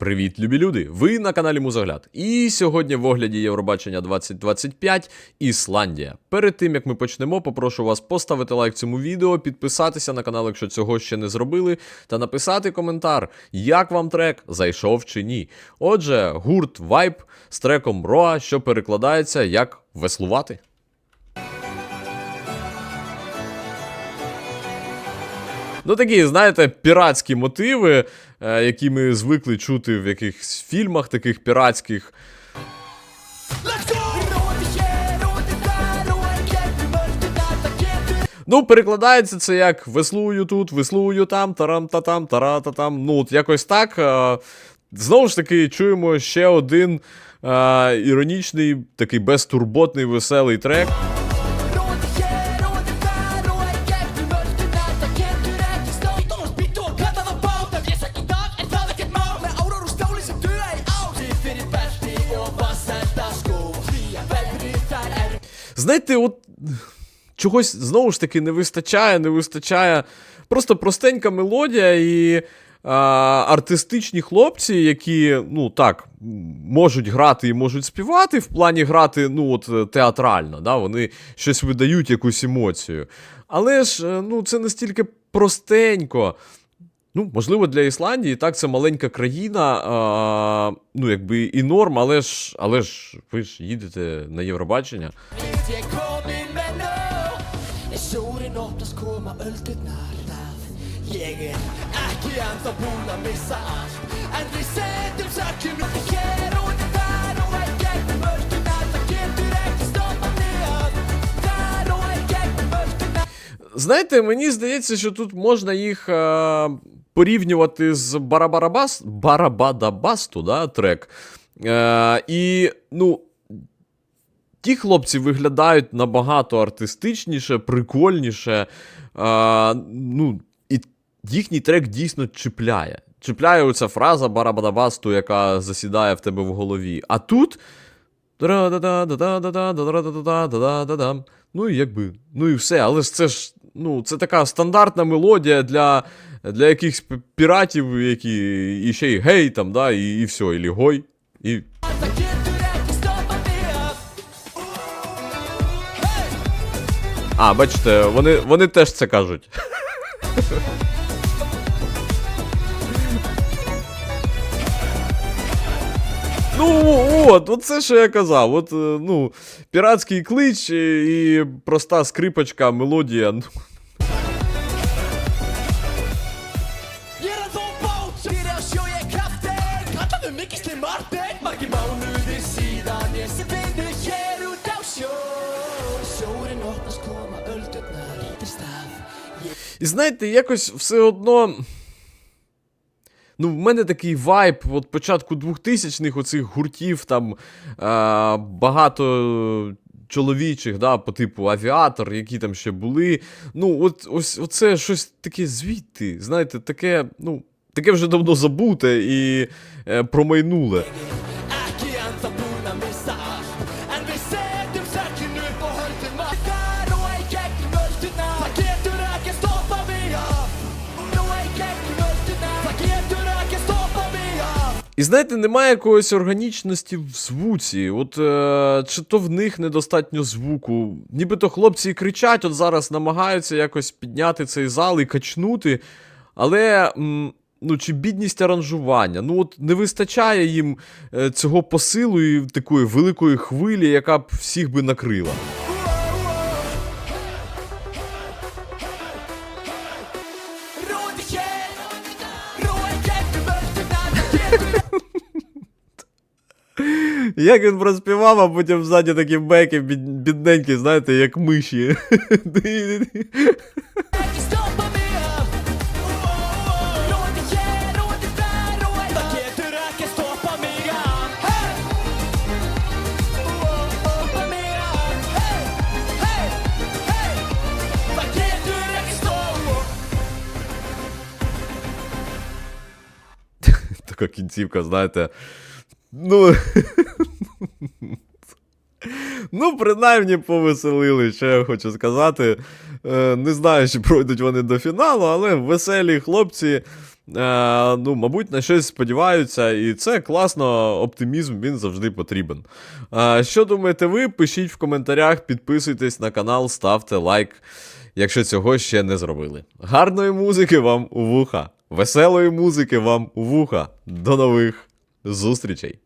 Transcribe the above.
Привіт, любі люди! Ви на каналі Музогляд. І сьогодні в огляді Євробачення 2025 Ісландія. Перед тим як ми почнемо, попрошу вас поставити лайк цьому відео, підписатися на канал, якщо цього ще не зробили, та написати коментар, як вам трек зайшов чи ні. Отже, гурт Vibe з треком Роа, що перекладається як веслувати. Ну, такі, знаєте, піратські мотиви, які ми звикли чути в якихось фільмах таких піратських. Ну, перекладається це як веслую тут, веслую там, тарам та там, тара та там. Ну, от якось так. Е, Знову ж таки, чуємо ще один е, іронічний, такий безтурботний, веселий трек. Знаєте, от чогось знову ж таки не вистачає, не вистачає. Просто простенька мелодія і а, артистичні хлопці, які, ну так, можуть грати і можуть співати, в плані грати, ну, от театрально, да, вони щось видають, якусь емоцію. Але ж, е, ну, це настільки простенько. Ну, можливо, для Ісландії так це маленька країна, а, ну якби і норм, але ж але ж ви ж їдете на Євробачення. Знаєте, мені здається, що тут можна їх. А порівнювати з Барабарабас, Барабадабасту, да, трек. Е, І, ну. Ті хлопці виглядають набагато артистичніше, прикольніше. А, ну, І їхній трек дійсно чіпляє. Чіпляє оця фраза барабадабасту, яка засідає в тебе в голові. А тут. Ну і якби. Ну і все. Але ж це ж ну, це така стандартна мелодія для для якихось піратів, які і ще й гей там, да, і, і все, і лігой. І А, бачите, вони, вони теж це кажуть. Ну, от, от це що я казав. От, е, ну, піратський клич і, проста скрипочка, мелодія. Kallaðu mikið slim Martin Margir mánuðir síðan Ég sem vinnu hér út á sjó Sjórin opnast koma öldurnar til stað І знаєте, якось все одно. Ну, в мене такий вайб от початку 2000-х оцих гуртів, там е, багато чоловічих, да, по типу авіатор, які там ще були. Ну, от ось оце щось таке звідти. Знаєте, таке, ну, таке вже давно забуте і е, промайнуле. І знаєте, немає якоїсь органічності в звуці. От е, чи то в них недостатньо звуку. Нібито хлопці і кричать, от зараз намагаються якось підняти цей зал і качнути. Але м Ну, чи бідність аранжування. Ну, от не вистачає їм е, цього посилу і такої великої хвилі, яка б всіх би накрила. Як він проспівав, а потім ззаді такі беки бідненькі, знаєте, як миші. Така кінцівка, знаєте. Ну. Ну, принаймні повеселили, що я хочу сказати. Е, не знаю, чи пройдуть вони до фіналу, але веселі хлопці е, ну, мабуть, на щось сподіваються, і це класно, оптимізм він завжди потрібен. Е, що думаєте ви? Пишіть в коментарях, підписуйтесь на канал, ставте лайк, якщо цього ще не зробили. Гарної музики вам у вуха! Веселої музики вам у вуха! До нових зустрічей!